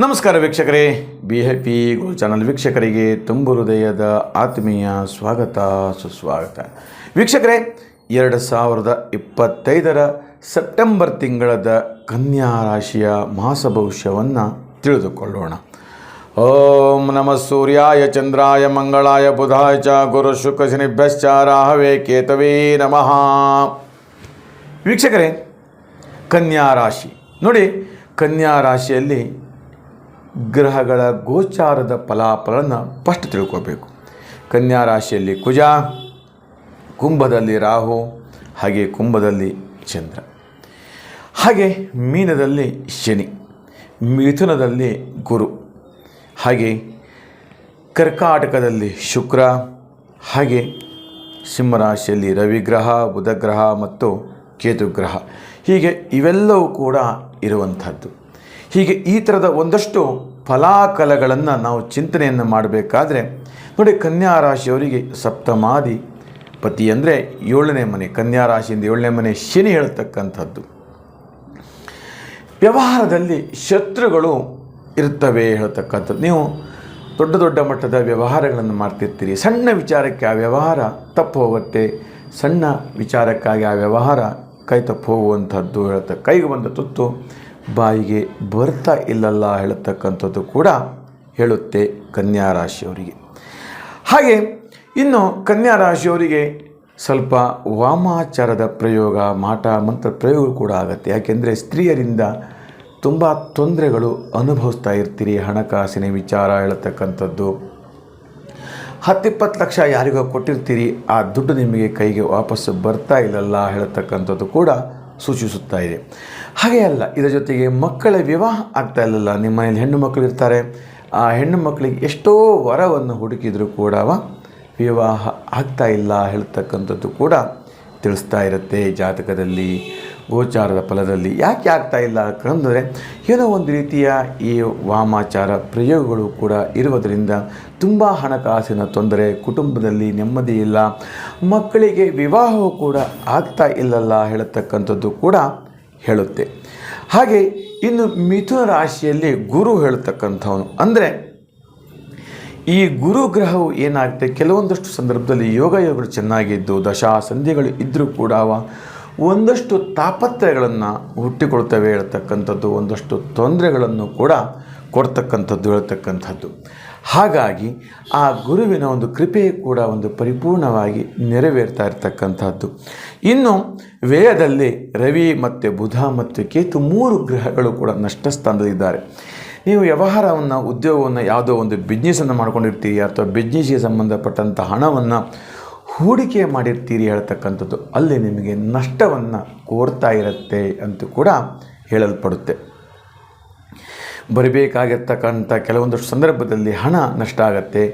ನಮಸ್ಕಾರ ವೀಕ್ಷಕರೇ. ಬಿ ಹೆ ಪಿ ಗೋಲ್ ಚಾನಲ್ ವೀಕ್ಷಕರಿಗೆ ತುಂಬು ಹೃದಯದ ಆತ್ಮೀಯ ಸ್ವಾಗತ, ಸುಸ್ವಾಗತ. ವೀಕ್ಷಕರೇ, ಎರಡು ಸಾವಿರದ ಇಪ್ಪತ್ತೈದರ ಸೆಪ್ಟೆಂಬರ್ ತಿಂಗಳದ ಕನ್ಯಾ ರಾಶಿಯ ಮಾಸ ಭವಿಷ್ಯವನ್ನು ತಿಳಿದುಕೊಳ್ಳೋಣ. ಓಂ ನಮಃ ಸೂರ್ಯಾಯ, ಚಂದ್ರಾಯ, ಮಂಗಳಾಯ, ಬುಧಾಯ ಚ, ಗುರು ಶುಕ್ರ ಶನಿಭ್ಯಶ್ಚ, ರಾಹವೇ, ಕೇತವೇ ನಮಃ. ವೀಕ್ಷಕರೇ, ಕನ್ಯಾ ರಾಶಿ. ನೋಡಿ, ಕನ್ಯಾ ರಾಶಿಯಲ್ಲಿ ಗ್ರಹಗಳ ಗೋಚಾರದ ಫಲಾಫಲನ ಫಸ್ಟ್ ತಿಳ್ಕೋಬೇಕು. ಕನ್ಯಾ ರಾಶಿಯಲ್ಲಿ ಕುಜ, ಕುಂಭದಲ್ಲಿ ರಾಹು, ಹಾಗೆ ಕುಂಭದಲ್ಲಿ ಚಂದ್ರ. ಹಾಗೆ ಮೀನದಲ್ಲಿ ಶನಿ, ಮಿಥುನದಲ್ಲಿ ಗುರು. ಹಾಗೆ ಕರ್ಕಾಟಕದಲ್ಲಿ ಶುಕ್ರ, ಹಾಗೆ ಸಿಂಹರಾಶಿಯಲ್ಲಿ ರವಿಗ್ರಹ ಬುಧಗ್ರಹ ಮತ್ತು ಕೇತುಗ್ರಹ ಹೀಗೆ ಇವೆಲ್ಲವೂ ಕೂಡ ಇರುವಂಥದ್ದು. ಹೀಗೆ ಈ ಥರದ ಒಂದಷ್ಟು ಫಲಾಫಲಗಳನ್ನು ನಾವು ಚಿಂತನೆಯನ್ನು ಮಾಡಬೇಕಾದ್ರೆ ನೋಡಿ ಕನ್ಯಾ ರಾಶಿಯವರಿಗೆ ಸಪ್ತಮಾದಿ ಪತಿ ಅಂದರೆ ಏಳನೇ ಮನೆ ಕನ್ಯಾ ರಾಶಿಯಿಂದ ಏಳನೇ ಮನೆ ಶನಿ ಹೇಳ್ತಕ್ಕಂಥದ್ದು. ವ್ಯವಹಾರದಲ್ಲಿ ಶತ್ರುಗಳು ಇರ್ತವೆ ಹೇಳ್ತಕ್ಕಂಥದ್ದು. ನೀವು ದೊಡ್ಡ ದೊಡ್ಡ ಮಟ್ಟದ ವ್ಯವಹಾರಗಳನ್ನು ಮಾಡ್ತಿರ್ತೀರಿ. ಸಣ್ಣ ವಿಚಾರಕ್ಕೆ ಆ ವ್ಯವಹಾರ ತಪ್ಪು ಹೋಗುತ್ತೆ. ಸಣ್ಣ ವಿಚಾರಕ್ಕಾಗಿ ಆ ವ್ಯವಹಾರ ಕೈ ತಪ್ಪು ಹೋಗುವಂಥದ್ದು ಹೇಳ್ತ, ಕೈಗೆ ಬಂದ ತುತ್ತು ಬಾಯಿಗೆ ಬರ್ತಾ ಇಲ್ಲಲ್ಲ ಹೇಳತಕ್ಕಂಥದ್ದು ಕೂಡ ಹೇಳುತ್ತೆ ಕನ್ಯಾ ರಾಶಿಯವರಿಗೆ ಹಾಗೆ ಇನ್ನು ಕನ್ಯಾ ರಾಶಿಯವರಿಗೆ ಸ್ವಲ್ಪ ವಾಮಾಚಾರದ ಪ್ರಯೋಗ, ಮಾಟ, ಮಂತ್ರ ಪ್ರಯೋಗ ಕೂಡ ಆಗುತ್ತೆ. ಯಾಕೆಂದರೆ ಸ್ತ್ರೀಯರಿಂದ ತುಂಬ ತೊಂದರೆಗಳು ಅನುಭವಿಸ್ತಾ ಇರ್ತೀರಿ, ಹಣಕಾಸಿನ ವಿಚಾರ ಹೇಳತಕ್ಕಂಥದ್ದು. ಹತ್ತಿಪ್ಪತ್ತು ಲಕ್ಷ ಯಾರಿಗೋ ಕೊಟ್ಟಿರ್ತೀರಿ, ಆ ದುಡ್ಡು ನಿಮಗೆ ಕೈಗೆ ವಾಪಸ್ಸು ಬರ್ತಾ ಇಲ್ಲಲ್ಲ ಹೇಳತಕ್ಕಂಥದ್ದು ಕೂಡ ಸೂಚಿಸುತ್ತಾ ಇದೆ. ಹಾಗೆ ಅಲ್ಲ, ಇದರ ಜೊತೆಗೆ ಮಕ್ಕಳ ವಿವಾಹ ಆಗ್ತಾ ಇಲ್ಲಲ್ಲ, ನಿಮ್ಮ ಮನೇಲಿ ಹೆಣ್ಣು ಮಕ್ಕಳು ಇರ್ತಾರೆ. ಆ ಹೆಣ್ಣು ಮಕ್ಕಳಿಗೆ ಎಷ್ಟೋ ವರವನ್ನು ಹುಡುಕಿದರೂ ಕೂಡ ವಿವಾಹ ಆಗ್ತಾ ಇಲ್ಲ ಹೇಳ್ತಕ್ಕಂಥದ್ದು ಕೂಡ ತಿಳಿಸ್ತಾ ಇರುತ್ತೆ ಜಾತಕದಲ್ಲಿ. ಗೋಚಾರದ ಫಲದಲ್ಲಿ ಯಾಕೆ ಆಗ್ತಾ ಇಲ್ಲ ಅಂದರೆ ಏನೋ ಒಂದು ರೀತಿಯ ಈ ವಾಮಾಚಾರ ಪ್ರಯೋಗಗಳು ಕೂಡ ಇರುವುದರಿಂದ ತುಂಬ ಹಣಕಾಸಿನ ತೊಂದರೆ, ಕುಟುಂಬದಲ್ಲಿ ನೆಮ್ಮದಿ ಇಲ್ಲ, ಮಕ್ಕಳಿಗೆ ವಿವಾಹವು ಕೂಡ ಆಗ್ತಾ ಇಲ್ಲಲ್ಲ ಹೇಳತಕ್ಕಂಥದ್ದು ಕೂಡ ಹೇಳುತ್ತೆ. ಹಾಗೆ ಇನ್ನು ಮಿಥುನ ರಾಶಿಯಲ್ಲಿ ಗುರು ಹೇಳ್ತಕ್ಕಂಥವನು. ಅಂದರೆ ಈ ಗುರು ಗ್ರಹವು ಏನಾಗುತ್ತೆ ಕೆಲವೊಂದಷ್ಟು ಸಂದರ್ಭದಲ್ಲಿ ಯೋಗ ಯೋಗಗಳು ಚೆನ್ನಾಗಿದ್ದು, ದಶಾ ಸಂಧಿಗಳು ಇದ್ದರೂ ಕೂಡ ಒಂದಷ್ಟು ತಾಪತ್ರಯಗಳನ್ನು ಹುಟ್ಟಿಕೊಳ್ತವೆ ಹೇಳ್ತಕ್ಕಂಥದ್ದು, ಒಂದಷ್ಟು ತೊಂದರೆಗಳನ್ನು ಕೂಡ ಕೊಡ್ತಕ್ಕಂಥದ್ದು ಹೇಳ್ತಕ್ಕಂಥದ್ದು. ಹಾಗಾಗಿ ಆ ಗುರುವಿನ ಒಂದು ಕೃಪೆ ಕೂಡ ಒಂದು ಪರಿಪೂರ್ಣವಾಗಿ ನೆರವೇರ್ತಾ ಇರತಕ್ಕಂಥದ್ದು. ಇನ್ನು ವ್ಯಯದಲ್ಲಿ ರವಿ ಮತ್ತು ಬುಧ ಮತ್ತು ಕೇತು ಮೂರು ಗ್ರಹಗಳು ಕೂಡ ನಷ್ಟ ಸ್ಥಾನದಲ್ಲಿದ್ದಾರೆ ನೀವು ವ್ಯವಹಾರವನ್ನು, ಉದ್ಯೋಗವನ್ನು ಯಾವುದೋ ಒಂದು ಬಿಸ್ನೆಸ್ಸನ್ನು ಮಾಡ್ಕೊಂಡಿರ್ತೀರಿ ಅಥವಾ ಬಿಸ್ನೆಸ್ಗೆ ಸಂಬಂಧಪಟ್ಟಂಥ ಹಣವನ್ನು ಹೂಡಿಕೆ ಮಾಡಿರ್ತೀರಿ ಹೇಳ್ತಕ್ಕಂಥದ್ದು. ಅಲ್ಲಿ ನಿಮಗೆ ನಷ್ಟವನ್ನು ಕೋರ್ತಾ ಇರುತ್ತೆ ಅಂತ ಕೂಡ ಹೇಳಲ್ಪಡುತ್ತೆ. ಬರಬೇಕಾಗಿರ್ತಕ್ಕಂಥ ಕೆಲವೊಂದಷ್ಟು ಸಂದರ್ಭದಲ್ಲಿ ಹಣ ನಷ್ಟ ಆಗುತ್ತೆ.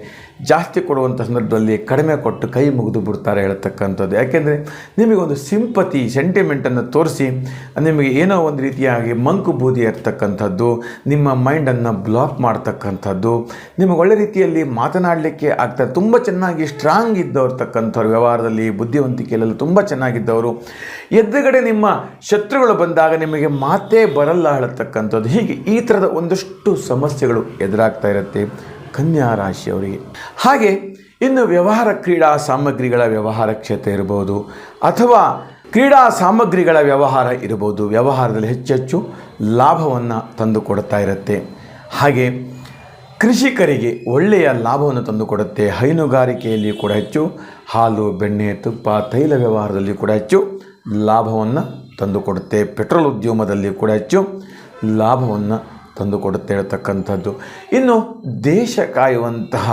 ಜಾಸ್ತಿ ಕೊಡುವಂಥ ಸಂದರ್ಭದಲ್ಲಿ ಕಡಿಮೆ ಕೊಟ್ಟು ಕೈ ಮುಗಿದು ಬಿಡ್ತಾರೆ ಹೇಳ್ತಕ್ಕಂಥದ್ದು. ಯಾಕೆಂದರೆ ನಿಮಗೊಂದು ಸಿಂಪತಿ, ಸೆಂಟಿಮೆಂಟನ್ನು ತೋರಿಸಿ, ನಿಮಗೆ ಏನೋ ಒಂದು ರೀತಿಯಾಗಿ ಮಂಕು ಬೂದಿ ಇರ್ತಕ್ಕಂಥದ್ದು, ನಿಮ್ಮ ಮೈಂಡನ್ನು ಬ್ಲಾಕ್ ಮಾಡ್ತಕ್ಕಂಥದ್ದು, ನಿಮಗೆ ಒಳ್ಳೆ ರೀತಿಯಲ್ಲಿ ಮಾತನಾಡಲಿಕ್ಕೆ ಆಗ್ತದೆ ತುಂಬ ಚೆನ್ನಾಗಿ ಸ್ಟ್ರಾಂಗ್ ಇದ್ದವ್ರು ತಕ್ಕಂಥವ್ರು, ವ್ಯವಹಾರದಲ್ಲಿ ಬುದ್ಧಿವಂತಿಕೆಯಲ್ಲೆಲ್ಲ ತುಂಬ ಚೆನ್ನಾಗಿದ್ದವರು. ಎದುರುಗಡೆ ನಿಮ್ಮ ಶತ್ರುಗಳು ಬಂದಾಗ ನಿಮಗೆ ಮಾತೇ ಬರಲ್ಲ ಹೇಳತಕ್ಕಂಥದ್ದು. ಹೀಗೆ ಈ ಥರದ ಒಂದಷ್ಟು ಸಮಸ್ಯೆಗಳು ಎದುರಾಗ್ತಾ ಇರುತ್ತೆ. ಕನ್ಯಾ ರಾಶಿಯವರಿಗೆ ಹಾಗೆ ಇನ್ನು ವ್ಯವಹಾರ ಕ್ರೀಡಾ ಸಾಮಗ್ರಿಗಳ ವ್ಯವಹಾರ ಕ್ಷೇತ್ರ ಇರ್ಬೋದು, ಅಥವಾ ಕ್ರೀಡಾ ಸಾಮಗ್ರಿಗಳ ವ್ಯವಹಾರ ಇರ್ಬೋದು, ವ್ಯವಹಾರದಲ್ಲಿ ಹೆಚ್ಚೆಚ್ಚು ಲಾಭವನ್ನು ತಂದುಕೊಡ್ತಾ ಇರುತ್ತೆ. ಹಾಗೆ ಕೃಷಿಕರಿಗೆ ಒಳ್ಳೆಯ ಲಾಭವನ್ನು ತಂದುಕೊಡುತ್ತೆ. ಹೈನುಗಾರಿಕೆಯಲ್ಲಿ ಕೂಡ ಹೆಚ್ಚು, ಹಾಲು, ಬೆಣ್ಣೆ, ತುಪ್ಪ, ತೈಲ ವ್ಯವಹಾರದಲ್ಲಿ ಕೂಡ ಹೆಚ್ಚು ಲಾಭವನ್ನು ತಂದುಕೊಡುತ್ತೆ. ಪೆಟ್ರೋಲ್ ಉದ್ಯಮದಲ್ಲಿ ಕೂಡ ಹೆಚ್ಚು ಲಾಭವನ್ನು ತಂದುಕೊಡುತ್ತೆ ಹೇಳ್ತಕ್ಕಂಥದ್ದು. ಇನ್ನು ದೇಶ ಕಾಯುವಂತಹ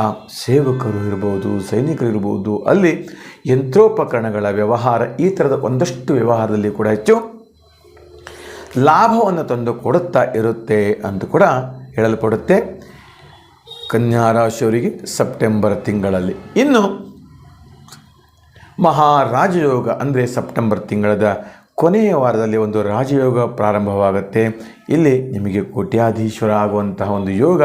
ಸೇವಕರು ಇರ್ಬೋದು, ಸೈನಿಕರು ಇರ್ಬೋದು, ಅಲ್ಲಿ ಯಂತ್ರೋಪಕರಣಗಳ ವ್ಯವಹಾರ, ಈ ಥರದ ಒಂದಷ್ಟು ವ್ಯವಹಾರದಲ್ಲಿ ಕೂಡ ಹೆಚ್ಚು ಲಾಭವನ್ನು ತಂದು ಕೊಡುತ್ತಾ ಇರುತ್ತೆ ಅಂತ ಕೂಡ ಹೇಳಲ್ಪಡುತ್ತೆ ಕನ್ಯಾ ರಾಶಿಯವರಿಗೆ ಸೆಪ್ಟೆಂಬರ್ ತಿಂಗಳಲ್ಲಿ. ಇನ್ನು ಮಹಾರಾಜಯೋಗ ಅಂದರೆ ಸೆಪ್ಟೆಂಬರ್ ತಿಂಗಳದ ಕೊನೆಯ ವಾರದಲ್ಲಿ ಒಂದು ರಾಜಯೋಗ ಪ್ರಾರಂಭವಾಗುತ್ತೆ. ಇಲ್ಲಿ ನಿಮಗೆ ಕೋಟ್ಯಾಧೀಶ್ವರ ಆಗುವಂತಹ ಒಂದು ಯೋಗ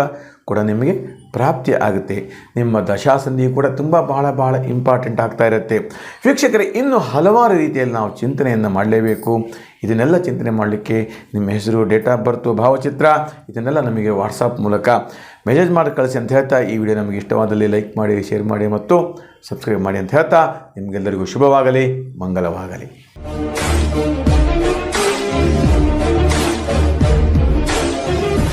ಕೂಡ ನಿಮಗೆ ಪ್ರಾಪ್ತಿ ಆಗುತ್ತೆ. ನಿಮ್ಮ ದಶಾಸಂಧಿ ಕೂಡ ತುಂಬ ಬಹಳ ಬಹಳ ಇಂಪಾರ್ಟೆಂಟ್ ಆಗ್ತಾ ಇರುತ್ತೆ. ವೀಕ್ಷಕರೇ, ಇನ್ನೂ ಹಲವಾರು ರೀತಿಯಲ್ಲಿ ನಾವು ಚಿಂತನೆಯನ್ನು ಮಾಡಲೇಬೇಕು. ಇದನ್ನೆಲ್ಲ ಚಿಂತನೆ ಮಾಡಲಿಕ್ಕೆ ನಿಮ್ಮ ಹೆಸರು ಡೇಟ್ ಆಫ್ ಬರ್ತು ಭಾವಚಿತ್ರ, ಇದನ್ನೆಲ್ಲ ನಮಗೆ ವಾಟ್ಸಪ್ ಮೂಲಕ ಮೆಸೇಜ್ ಮಾಡಿ ಕಳಿಸಿ ಅಂತ ಹೇಳ್ತಾ, ಈ ವಿಡಿಯೋ ನಮಗೆ ಇಷ್ಟವಾದಲ್ಲಿ ಲೈಕ್ ಮಾಡಿ ಶೇರ್ ಮಾಡಿ ಮತ್ತು ಸಬ್ಸ್ಕ್ರೈಬ್ ಮಾಡಿ ಅಂತ ಹೇಳ್ತಾ, ನಿಮಗೆಲ್ಲರಿಗೂ ಶುಭವಾಗಲಿ ಮಂಗಲವಾಗಲಿ Thank you.